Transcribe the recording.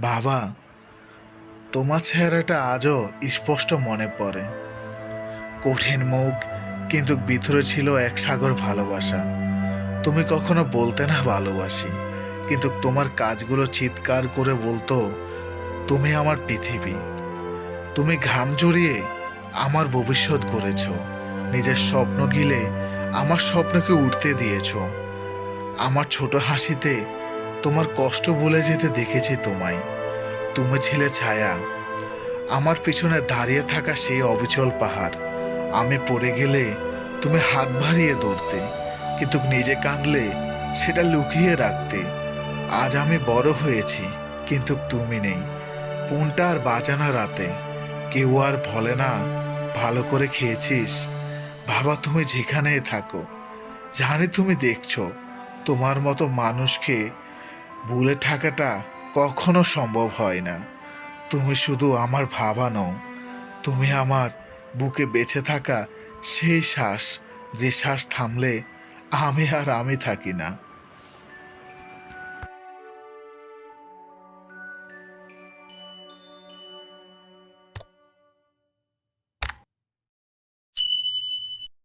বাবা, তোমার চেহারাটা আজও স্পষ্ট মনে পড়ে। কঠিন মুখ, কিন্তু ভিতরে ছিল এক সাগর ভালোবাসা। তুমি কখনো বলতে না ভালোবাসি, কিন্তু তোমার কাজগুলো চিৎকার করে বলতো, তুমি আমার পৃথিবী। তুমি ঘাম জড়িয়ে আমার ভবিষ্যৎ করেছ। নিজের স্বপ্ন গিলে আমার স্বপ্নকে উঠতে দিয়েছ। আমার ছোট হাসিতে তোমার কষ্ট বলে যেতে দেখেছি তোমায়। তুমি ছিলে ছায়া। আমার পিছনে দাঁড়িয়ে থাকা সেই অবিচল পাহাড়। আমি পড়ে গেলে তুমি হাত ভারিয়ে ধরতে, কিন্তু নিজে কাঁদলে সেটা লুকিয়ে রাখতে। আজ আমি বড় হয়েছি, কিন্তু তুমি নেই। কোনটা আর বাজানা রাতে। কেউ আর বলে না, ভালো করে খেয়েছিস? বাবা তুমি যেখানেই থাকো। জানি তুমি দেখছ, তোমার মতো মানুষকে ভুলে থাকাটা কখনো সম্ভব হয় না। তুমি শুধু আমার ভাবা নও, তুমি আমার বুকে বেঁচে থাকা সেই শ্বাস, যে শ্বাস থামলে আমি আর আমি থাকি না।